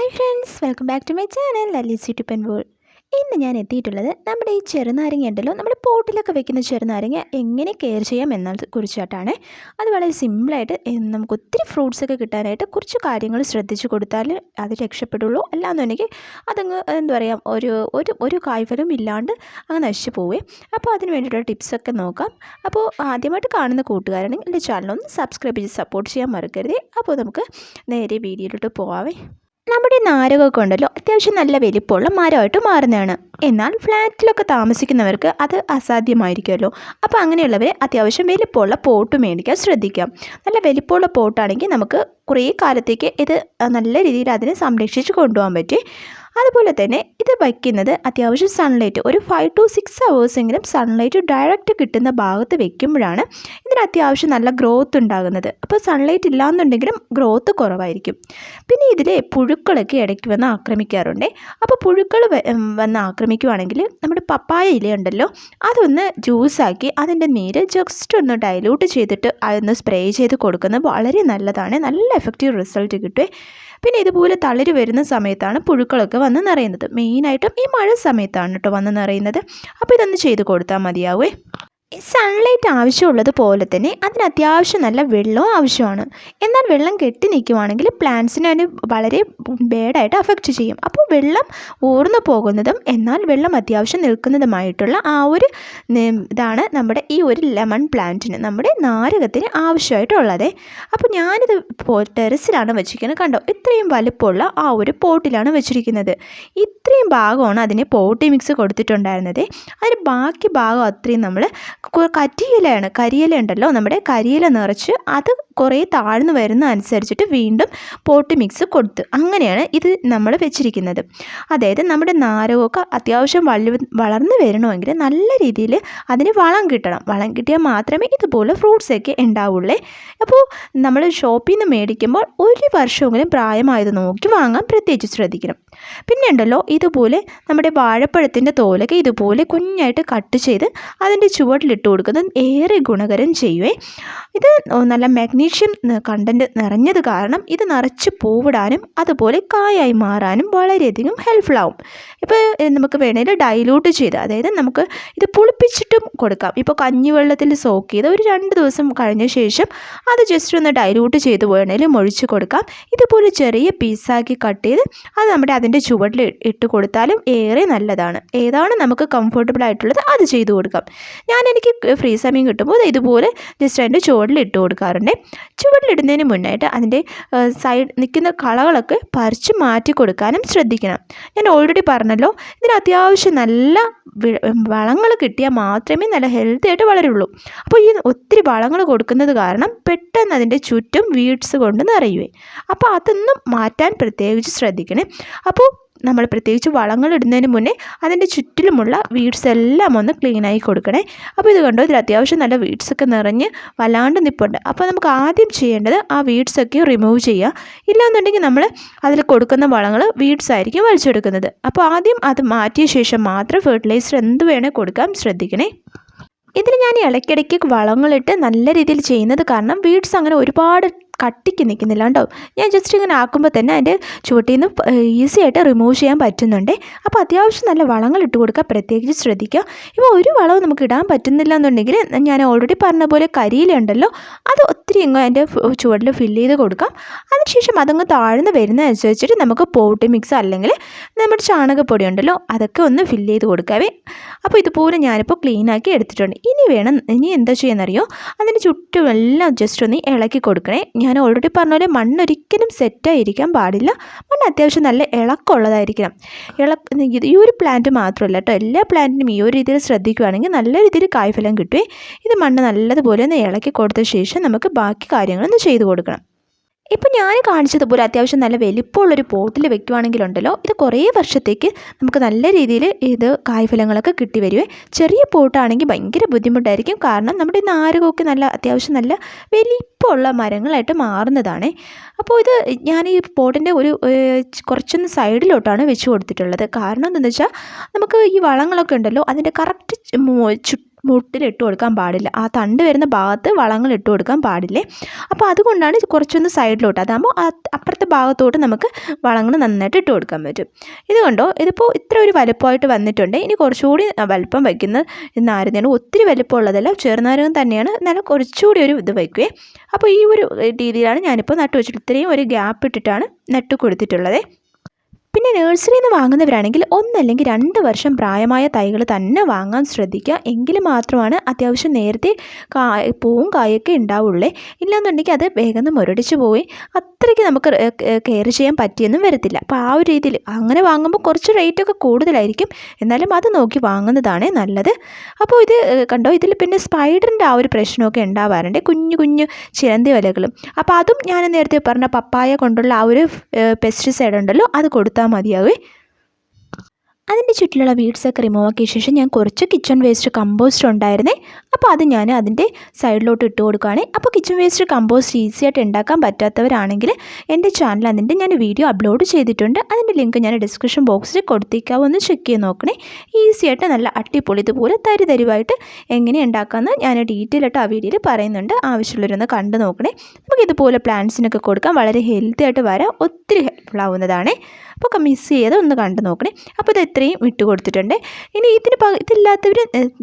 Hi friends welcome back to my channel Lallys YouTube and ഇന്ന് ഞാൻ എത്തിയിട്ടുള്ളത് നമ്മുടെ ഈ ചെറുനാരങ്ങ ഉണ്ടല്ലോ നമ്മൾ പോട്ടിലൊക്കെ വെക്കുന്ന ചെറുനാരങ്ങ എങ്ങനെ കെയർ ചെയ്യാം എന്നത് കുറിച്ചായിട്ടാണ്. അത് വളരെ സിമ്പിളായിട്ട് നമുക്ക് ഒത്തിരി ഫ്രൂട്ട്സ് ഒക്കെ കിട്ടാനായിട്ട് കുറച്ച് കാര്യങ്ങൾ ശ്രദ്ധിച്ച് കൊടുത്താൽ അത് രക്ഷപ്പെടുള്ളൂ. അല്ലാന്നുണ്ടെങ്കിൽ അതങ്ങ് എന്താ പറയുക ഒരു ഒരു ഒരു കായ്ഫലവും ഇല്ലാണ്ട് അങ്ങ് നശിച്ചു പോവേ. അപ്പോൾ അതിന് വേണ്ടിയിട്ടുള്ള ടിപ്സൊക്കെ നോക്കാം. അപ്പോൾ ആദ്യമായിട്ട് കാണുന്ന കൂട്ടുകാരാണെങ്കിൽ എന്റെ ചാനലൊന്ന് സബ്സ്ക്രൈബ് ചെയ്ത് സപ്പോർട്ട് ചെയ്യാൻ മറക്കരുത്. അപ്പോൾ നമുക്ക് നേരെ വീഡിയോയിലോട്ട് പോവാവേ. നമ്മുടെ നാരകമൊക്കെ ഉണ്ടല്ലോ അത്യാവശ്യം നല്ല വലിപ്പമുള്ള മരമായിട്ട് മാറുന്നതാണ്. എന്നാൽ ഫ്ലാറ്റിലൊക്കെ താമസിക്കുന്നവർക്ക് അത് അസാധ്യമായിരിക്കുമല്ലോ. അപ്പോൾ അങ്ങനെയുള്ളവരെ അത്യാവശ്യം വലിപ്പമുള്ള പോട്ട് മേടിക്കാൻ ശ്രദ്ധിക്കാം. നല്ല വലിപ്പമുള്ള പോട്ടാണെങ്കിൽ നമുക്ക് കുറേ കാലത്തേക്ക് ഇത് നല്ല രീതിയിൽ അതിനെ സംരക്ഷിച്ച് കൊണ്ടുപോകാൻ പറ്റും. അതുപോലെ തന്നെ ഇത് വയ്ക്കുന്നത് അത്യാവശ്യം സൺലൈറ്റ് ഒരു ഫൈവ് ടു സിക്സ് അവേഴ്സെങ്കിലും സൺലൈറ്റ് ഡയറക്റ്റ് കിട്ടുന്ന ഭാഗത്ത് വെക്കുമ്പോഴാണ് ഇതിന് അത്യാവശ്യം നല്ല ഗ്രോത്ത് ഉണ്ടാകുന്നത്. അപ്പോൾ സൺലൈറ്റ് ഇല്ലാന്നുണ്ടെങ്കിലും ഗ്രോത്ത് കുറവായിരിക്കും. പിന്നെ ഇതിലെ പുഴുക്കളൊക്കെ ഇടയ്ക്ക് വന്ന് ആക്രമിക്കാറുണ്ട്. അപ്പോൾ പുഴുക്കൾ വന്ന് ആക്രമിക്കുവാണെങ്കിൽ നമ്മുടെ പപ്പായ ഇലയുണ്ടല്ലോ അതൊന്ന് ജ്യൂസാക്കി അതിന്റെ നീര് ജസ്റ്റ് ഒന്ന് ഡൈലൂട്ട് ചെയ്തിട്ട് അതൊന്ന് സ്പ്രേ ചെയ്ത് കൊടുക്കുന്നത് വളരെ നല്ലതാണ്. നല്ല എഫക്റ്റീവ് റിസൾട്ട് കിട്ടുമേ പിന്നെ ഇതുപോലെ തളിര് വരുന്ന സമയത്താണ് പുഴുക്കളൊക്കെ വന്ന് നിറയുന്നത്. മെയിനായിട്ടും ഈ മഴ സമയത്താണ് കേട്ടോ വന്ന് നിറയുന്നത്. അപ്പോൾ ഇതൊന്ന് ചെയ്ത് കൊടുത്താൽ മതിയാവേ. സൺലൈറ്റ് ആവശ്യമുള്ളത് പോലെ തന്നെ അതിന് അത്യാവശ്യം നല്ല വെള്ളവും ആവശ്യമാണ്. എന്നാൽ വെള്ളം കെട്ടി നിൽക്കുവാണെങ്കിൽ പ്ലാന്റ്സിനെ അതിന് വളരെ ബേഡായിട്ട് അഫക്റ്റ് ചെയ്യും. അപ്പോൾ വെള്ളം ഊർന്നു പോകുന്നതും എന്നാൽ വെള്ളം അത്യാവശ്യം നിൽക്കുന്നതുമായിട്ടുള്ള ആ ഒരു ഇതാണ് നമ്മുടെ ഈ ഒരു ലെമൺ പ്ലാന്റിന് നമ്മുടെ നാരകത്തിന് ആവശ്യമായിട്ടുള്ളത്. അപ്പോൾ ഞാനിത് ടെറസിലാണ് വെച്ചിരിക്കുന്നത്. കണ്ടോ? ഇത്രയും വലുപ്പമുള്ള ആ ഒരു പോട്ടിലാണ് വെച്ചിരിക്കുന്നത്. ഇത്രയും ഭാഗമാണ് അതിന് പോട്ടി മിക്സ് കൊടുത്തിട്ടുണ്ടായിരുന്നത്. അതിന് ബാക്കി ഭാഗം അത്രയും നമ്മൾ കരിയിലയാണ്. കരിയില ഉണ്ടല്ലോ? നമ്മുടെ കരിയില നിറച്ച് അത് കുറേ താഴ്ന്നു വരുന്ന അനുസരിച്ചിട്ട് വീണ്ടും പോട്ട് മിക്സ് കൊടുത്ത് അങ്ങനെയാണ് ഇത് നമ്മൾ വെച്ചിരിക്കുന്നത്. അതായത് നമ്മുടെ നാരകമൊക്കെ അത്യാവശ്യം വളു വളർന്നു വരണമെങ്കിൽ നല്ല രീതിയിൽ അതിന് വളം കിട്ടണം. വളം കിട്ടിയാൽ മാത്രമേ ഇതുപോലെ ഫ്രൂട്ട്സൊക്കെ ഉണ്ടാവുള്ളേ. അപ്പോൾ നമ്മൾ ഷോപ്പിൽ നിന്ന് മേടിക്കുമ്പോൾ ഒരു വർഷമെങ്കിലും പ്രായമായത് നോക്കി വാങ്ങാൻ പ്രത്യേകിച്ച് ശ്രദ്ധിക്കണം. പിന്നെ ഉണ്ടല്ലോ ഇതുപോലെ നമ്മുടെ വാഴപ്പഴത്തിന്റെ തോലൊക്കെ ഇതുപോലെ കുഞ്ഞായിട്ട് കട്ട് ചെയ്ത് അതിന്റെ ചുവട്ടിലിട്ട് കൊടുക്കുന്നത് ഏറെ ഗുണകരം ചെയ്യുവേ. ഇത് നല്ല മാഗ്നീഷ്യം കണ്ടന്റ് നിറഞ്ഞത് കാരണം ഇത് നിറച്ച് പൂവിടാനും അതുപോലെ കായായി മാറാനും വളരെയധികം ഹെൽപ്ഫുൾ ആവും. ഇപ്പോൾ നമുക്ക് വേണമെങ്കിൽ ഡൈലൂട്ട് ചെയ്ത് അതായത് നമുക്ക് ഇത് പുളിപ്പിച്ചിട്ടും കൊടുക്കാം. ഇപ്പോൾ കഞ്ഞിവെള്ളത്തിൽ സോക്ക് ചെയ്ത് ഒരു രണ്ട് ദിവസം കഴിഞ്ഞ ശേഷം അത് ജസ്റ്റ് ഒന്ന് ഡൈലൂട്ട് ചെയ്ത് വേണമെങ്കിലും ഒഴിച്ച് കൊടുക്കാം. ഇതുപോലെ ചെറിയ പീസാക്കി കട്ട് ചെയ്ത് അത് നമ്മുടെ അതിന്റെ ചുവട്ടിൽ ഇട്ട് കൊടുത്താലും ഏറെ നല്ലതാണ്. ഏതാണ് നമുക്ക് കംഫർട്ടബിൾ ആയിട്ടുള്ളത് അത് ചെയ്തു കൊടുക്കാം. ഞാൻ എനിക്ക് ഫ്രീ സമയം കിട്ടുമ്പോൾ ഇതുപോലെ ജസ്റ്റ് അതിന്റെ ചുവട്ടിൽ ഇട്ട് കൊടുക്കാറുണ്ട്. ചുവട്ടിലിടുന്നതിന് മുന്നായിട്ട് അതിന്റെ സൈഡ് നിൽക്കുന്ന കളകളൊക്കെ പറിച്ച് മാറ്റി കൊടുക്കാനും ശ്രദ്ധിക്കണം. ഞാൻ ഓൾറെഡി പറഞ്ഞല്ലോ ഇതിന് അത്യാവശ്യം നല്ല വളങ്ങൾ കിട്ടിയാൽ മാത്രമേ നല്ല ഹെൽത്തി ആയിട്ട് വളരുള്ളൂ. അപ്പോൾ ഈ ഒത്തിരി വളങ്ങൾ കൊടുക്കുന്നത് കാരണം പെട്ടെന്ന് അതിന്റെ ചുറ്റും വീഡ്സ് കൊണ്ട് നിറയുവേ. അപ്പോൾ അതൊന്നും മാറ്റാൻ പ്രത്യേകിച്ച് ശ്രദ്ധിക്കണേ. അപ്പോൾ നമ്മൾ പ്രത്യേകിച്ച് വളങ്ങൾ ഇടുന്നതിന് മുന്നേ അതിന്റെ ചുറ്റിലുമുള്ള വീഡ്സ് എല്ലാം ഒന്ന് ക്ലീനായി കൊടുക്കണേ. അപ്പോൾ ഇത് കണ്ടോ ഇതിൽ അത്യാവശ്യം നല്ല വീഡ്സ് ഒക്കെ നിറഞ്ഞ് വല്ലാണ്ട് നിൽപ്പുണ്ട് അപ്പോൾ നമുക്ക് ആദ്യം ചെയ്യേണ്ടത് ആ വീഡ്സ് ഒക്കെ റിമൂവ് ചെയ്യുക. ഇല്ലാന്നുണ്ടെങ്കിൽ നമ്മൾ അതിൽ കൊടുക്കുന്ന വളങ്ങൾ വീഡ്സ് ആയിരിക്കും വലിച്ചെടുക്കുന്നത്. അപ്പോൾ ആദ്യം അത് മാറ്റിയ ശേഷം മാത്രം ഫെർട്ടിലൈസർ എന്ത് വേണേൽ കൊടുക്കാൻ ശ്രദ്ധിക്കണേ. ഇതിൽ ഞാൻ ഇടയ്ക്കിടയ്ക്ക് വളങ്ങളിട്ട് നല്ല രീതിയിൽ ചെയ്യുന്നത് കാരണം വീഡ്സ് അങ്ങനെ ഒരുപാട് കട്ടിക്ക് നിൽക്കുന്നില്ല കേട്ടോ ഞാൻ ജസ്റ്റ് ഇങ്ങനെ ആക്കുമ്പോൾ തന്നെ അതിന്റെ ചുവട്ടിൽ നിന്ന് ഈസി ആയിട്ട് റിമൂവ് ചെയ്യാൻ പറ്റുന്നുണ്ട്. അപ്പോൾ അത്യാവശ്യം നല്ല വളങ്ങൾ ഇട്ട് കൊടുക്കുക. പ്രത്യേകിച്ച് ശ്രദ്ധിക്കുക. ഇപ്പോൾ ഒരു വളവും നമുക്ക് ഇടാൻ പറ്റുന്നില്ല എന്നുണ്ടെങ്കിൽ ഞാൻ ഓൾറെഡി പറഞ്ഞ പോലെ കരിയിലുണ്ടല്ലോ അത് ഒത്തിരി ഇങ്ങ് അതിന്റെ ചുവട്ടിൽ ഫില്ല് ചെയ്ത് കൊടുക്കാം. അതിനുശേഷം അതങ്ങ് താഴ്ന്ന് വരുന്നതനുസരിച്ചിട്ട് നമുക്ക് പോട്ടി മിക്സ് അല്ലെങ്കിൽ നമ്മുടെ ചാണകപ്പൊടി ഉണ്ടല്ലോ അതൊക്കെ ഒന്ന് ഫില്ല് ചെയ്ത് കൊടുക്കാവേ. അപ്പോൾ ഇതുപോലെ ഞാനിപ്പോൾ ക്ലീൻ ആക്കി എടുത്തിട്ടുണ്ട്. ഇനി വേണം ഇനി എന്താ ചെയ്യുന്നറിയോ? അതിന് ചുറ്റും എല്ലാം ജസ്റ്റ് ഒന്ന് ഇളക്കി കൊടുക്കണേ. ഞാൻ ഓൾറെഡി പറഞ്ഞ പോലെ മണ്ണൊരിക്കലും സെറ്റായിരിക്കാൻ പാടില്ല. മണ്ണ് അത്യാവശ്യം നല്ല ഇളക്കമുള്ളതായിരിക്കണം. ഇള ഈ ഒരു പ്ലാന്റ് മാത്രമല്ല കേട്ടോ എല്ലാ പ്ലാന്റിനും ഈ ഒരു രീതിയിൽ ശ്രദ്ധിക്കുകയാണെങ്കിൽ നല്ല രീതിയിൽ കായ്ഫലം കിട്ടുകയും ഇത് മണ്ണ് നല്ലതുപോലെ ഒന്ന് ഇളക്കി കൊടുത്ത ശേഷം നമുക്ക് ബാക്കി കാര്യങ്ങളൊന്ന് ചെയ്തു കൊടുക്കണം. ഇപ്പം ഞാൻ കാണിച്ചതുപോലെ അത്യാവശ്യം നല്ല വലിപ്പമുള്ളൊരു പോട്ടിൽ വെക്കുവാണെങ്കിലുണ്ടല്ലോ ഇത് കുറേ വർഷത്തേക്ക് നമുക്ക് നല്ല രീതിയിൽ ഇത് കായ്ഫലങ്ങളൊക്കെ കിട്ടി വരുവേ. ചെറിയ പോട്ടാണെങ്കിൽ ഭയങ്കര ബുദ്ധിമുട്ടായിരിക്കും. കാരണം നമ്മുടെ നാരകമൊക്കെ നല്ല അത്യാവശ്യം നല്ല വലിപ്പമുള്ള മരങ്ങളായിട്ട് മാറുന്നതാണ്. അപ്പോൾ ഇത് ഞാൻ ഈ പോട്ടിന്റെ ഒരു കുറച്ചൊന്ന് സൈഡിലോട്ടാണ് വെച്ച് കൊടുത്തിട്ടുള്ളത്. കാരണം എന്താണെന്ന് വെച്ചാൽ നമുക്ക് ഈ വളങ്ങളൊക്കെ ഉണ്ടല്ലോ അതിന്റെ കറക്റ്റ് മുട്ടിൽ ഇട്ട് കൊടുക്കാൻ പാടില്ല. ആ തണ്ട് വരുന്ന ഭാഗത്ത് വളങ്ങൾ ഇട്ട് കൊടുക്കാൻ പാടില്ലേ? അപ്പോൾ അതുകൊണ്ടാണ് കുറച്ചൊന്ന് സൈഡിലോട്ട്. അതാകുമ്പോൾ അപ്പുറത്തെ ഭാഗത്തോട്ട് നമുക്ക് വളങ്ങൾ നന്നായിട്ട് ഇട്ട് കൊടുക്കാൻ പറ്റും. ഇതുകൊണ്ടോ ഇതിപ്പോൾ ഇത്ര ഒരു വലുപ്പമായിട്ട് വന്നിട്ടുണ്ട്. ഇനി കുറച്ചുകൂടി വലുപ്പം വയ്ക്കുന്ന നാരങ്ങയാണ്. ഒത്തിരി വലുപ്പമുള്ളതല്ല ചെറുനാരകം തന്നെയാണ്. എന്നാലും കുറച്ചുകൂടി ഒരു ഇത് വയ്ക്കുകയും അപ്പോൾ ഈ ഒരു രീതിയിലാണ് ഞാനിപ്പോൾ നട്ടു വെച്ചിട്ട് ഇത്രയും ഒരു ഗ്യാപ്പ് ഇട്ടിട്ടാണ് നട്ടു കൊടുത്തിട്ടുള്ളത് പിന്നെ നഴ്സറിയിൽ നിന്ന് വാങ്ങുന്നവരാണെങ്കിൽ ഒന്നല്ലെങ്കിൽ രണ്ട് വർഷം പ്രായമായ തൈകൾ തന്നെ വാങ്ങാൻ ശ്രദ്ധിക്കുക. എങ്കിൽ മാത്രമാണ് അത്യാവശ്യം നേരത്തെ കാ പൂവും കായൊക്കെ ഉണ്ടാവുള്ളേ. ഇല്ലാന്നുണ്ടെങ്കിൽ അത് വേഗം മുരടിച്ച് പോയി അത്രയ്ക്ക് നമുക്ക് കെയർ ചെയ്യാൻ പറ്റിയൊന്നും വരത്തില്ല. അപ്പോൾ ആ ഒരു രീതിയിൽ അങ്ങനെ വാങ്ങുമ്പോൾ കുറച്ച് റേറ്റൊക്കെ കൂടുതലായിരിക്കും. എന്നാലും അത് നോക്കി വാങ്ങുന്നതാണ് നല്ലത്. അപ്പോൾ ഇത് കണ്ടോ? ഇതിൽ പിന്നെ സ്പൈഡറിന്റെ ആ ഒരു പ്രശ്നമൊക്കെ ഉണ്ടാവാറുണ്ട്. കുഞ്ഞു കുഞ്ഞു ചിലന്തി വലകളും. അപ്പോൾ അതും ഞാൻ നേരത്തെ പറഞ്ഞ പപ്പായ കൊണ്ടുള്ള ആ ഒരു പെസ്റ്റിസൈഡ് ഉണ്ടല്ലോ അത് കൊടുത്താൽ മതിയാവേ അതിന്റെ ചുറ്റിലുള്ള വീഡ്സൊക്കെ റിമൂവ് ആക്കിയ ശേഷം ഞാൻ കുറച്ച് കിച്ചൺ വേസ്റ്റ് കമ്പോസ്റ്റ് ഉണ്ടായിരുന്നേ. അപ്പോൾ അത് ഞാൻ അതിന്റെ സൈഡിലോട്ട് ഇട്ട് കൊടുക്കുകയാണ്. അപ്പോൾ കിച്ചൺ വേസ്റ്റ് കമ്പോസ്റ്റ് ഈസി ആയിട്ട് ഉണ്ടാക്കാൻ പറ്റാത്തവരാണെങ്കിൽ എന്റെ ചാനൽ അതിന്റെ ഞാൻ വീഡിയോ അപ്ലോഡ് ചെയ്തിട്ടുണ്ട്. അതിന്റെ ലിങ്ക് ഞാൻ ഡിസ്ക്രിപ്ഷൻ ബോക്സിൽ കൊടുത്തേക്കാവും. ഒന്ന് ചെക്ക് ചെയ്ത് നോക്കണേ. ഈസി ആയിട്ട് നല്ല അട്ടിപ്പൊളി ഇതുപോലെ തരി തരിവായിട്ട് എങ്ങനെ ഉണ്ടാക്കാമെന്ന് ഞാൻ ഡീറ്റെയിൽ ആയിട്ട് ആ വീഡിയോയിൽ പറയുന്നുണ്ട്. ആവശ്യമുള്ളവരൊന്ന് കണ്ടു നോക്കണേ. നമുക്ക് ഇതുപോലെ പ്ലാന്റ്സിനൊക്കെ കൊടുക്കാൻ വളരെ ഹെൽത്തി ആയിട്ട് വരാൻ ഒത്തിരി ഹെൽപ്ഫുൾ ആവുന്നതാണ്. അപ്പോൾ മിസ് ചെയ്ത് ഒന്ന് കണ്ടു നോക്കണേ. അപ്പോൾ ഇത് ഇത്രയും ഇട്ട് കൊടുത്തിട്ടുണ്ട്. ഇനി ഇതിന് ഇതില്ലാത്തവർ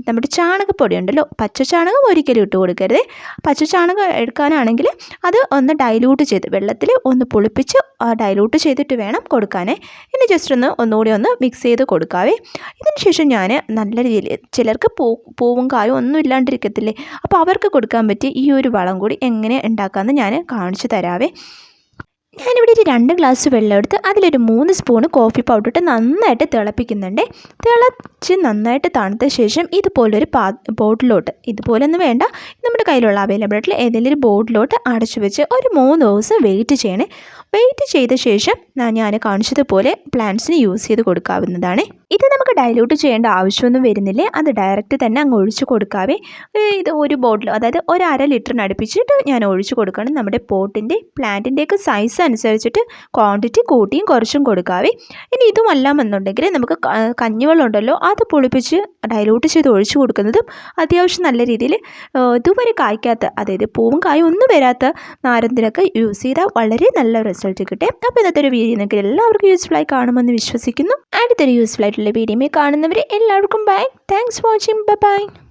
നമ്മുടെ ചാണകപ്പൊടി ഉണ്ടല്ലോ പച്ച ചാണകം ഒരിക്കലും ഇട്ട് കൊടുക്കരുത്. പച്ച ചാണകം എടുക്കാനാണെങ്കിൽ അത് ഒന്ന് ഡൈലൂട്ട് ചെയ്ത് വെള്ളത്തിൽ ഒന്ന് പുളിപ്പിച്ച് ഡൈലൂട്ട് ചെയ്തിട്ട് വേണം കൊടുക്കാനേ. ഇനി ജസ്റ്റ് ഒന്ന് ഒന്നുകൂടി ഒന്ന് മിക്സ് ചെയ്ത് കൊടുക്കാവേ. ഇതിന് ശേഷം ഞാൻ നല്ല രീതിയിൽ ചിലർക്ക് പൂ പൂവും കായും ഒന്നും ഇല്ലാണ്ടിരിക്കത്തില്ലേ? അപ്പോൾ അവർക്ക് കൊടുക്കാൻ പറ്റിയ ഈ ഒരു വളം കൂടി എങ്ങനെ ഉണ്ടാക്കാമെന്ന് ഞാൻ കാണിച്ചു തരാവേ. ഞാനിവിടെ ഒരു രണ്ട് ഗ്ലാസ് വെള്ളം എടുത്ത് അതിലൊരു മൂന്ന് സ്പൂണ് കോഫി പൗഡർ ഇട്ട് നന്നായിട്ട് തിളപ്പിക്കുന്നുണ്ട്. തിളച്ച് നന്നായിട്ട് തണുത്ത ശേഷം ഇതുപോലൊരു പാ ബോട്ടിലോട്ട് ഇതുപോലൊന്നും വേണ്ട. നമ്മുടെ കയ്യിലുള്ള അവൈലബിൾ ആയിട്ടുള്ള ഏതെങ്കിലും ഒരു ബോട്ടിലോട്ട് അടച്ചു വെച്ച് ഒരു മൂന്ന് ദിവസം വെയിറ്റ് ചെയ്യണേ. വെയിറ്റ് ചെയ്ത ശേഷം ഞാൻ കാണിച്ചതുപോലെ പ്ലാന്റ്സിന് യൂസ് ചെയ്ത് കൊടുക്കാവുന്നതാണ്. ഇത് നമുക്ക് ഡൈലൂട്ട് ചെയ്യേണ്ട ആവശ്യമൊന്നും വരുന്നില്ല. അത് ഡയറക്റ്റ് തന്നെ അങ്ങ് ഒഴിച്ചു കൊടുക്കാവേ. ഇത് ഒരു ബോട്ടിൽ അതായത് ഒരു അര ലിറ്ററിന് അടുപ്പിച്ചിട്ട് ഞാൻ ഒഴിച്ചു കൊടുക്കണം നമ്മുടെ പോട്ടിന്റെ പ്ലാന്റിന്റെയൊക്കെ സൈസ് അനുസരിച്ചിട്ട് ക്വാണ്ടിറ്റി കൂട്ടിയും കുറച്ചും കൊടുക്കാവേ. ഇനി ഇതുമല്ലാമെന്നുണ്ടെങ്കിൽ നമുക്ക് കഞ്ഞിവെള്ളം ഉണ്ടല്ലോ അത് പൊളിപ്പിച്ച് ഡൈലൂട്ട് ചെയ്ത് ഒഴിച്ചു കൊടുക്കുന്നതും അത്യാവശ്യം നല്ല രീതിയിൽ ഇതുവരെ കായ്ക്കാത്ത അതായത് പൂവും കായും ഒന്നും വരാത്ത നാരന്തിനൊക്കെ യൂസ് ചെയ്താൽ വളരെ നല്ല റിസൾട്ട് കിട്ടും. അപ്പോൾ ഇന്നത്തെ ഒരു വീഡിയോ നിങ്ങൾക്ക് എല്ലാവർക്കും യൂസ്ഫുൾ ആയി കാണുമെന്ന് വിശ്വസിക്കുന്നു. അടുത്തൊരു യൂസ്ഫുൾ ആയിട്ടുള്ള വീഡിയോ കാണുന്നവർ എല്ലാവർക്കും bye thanks watching bye bye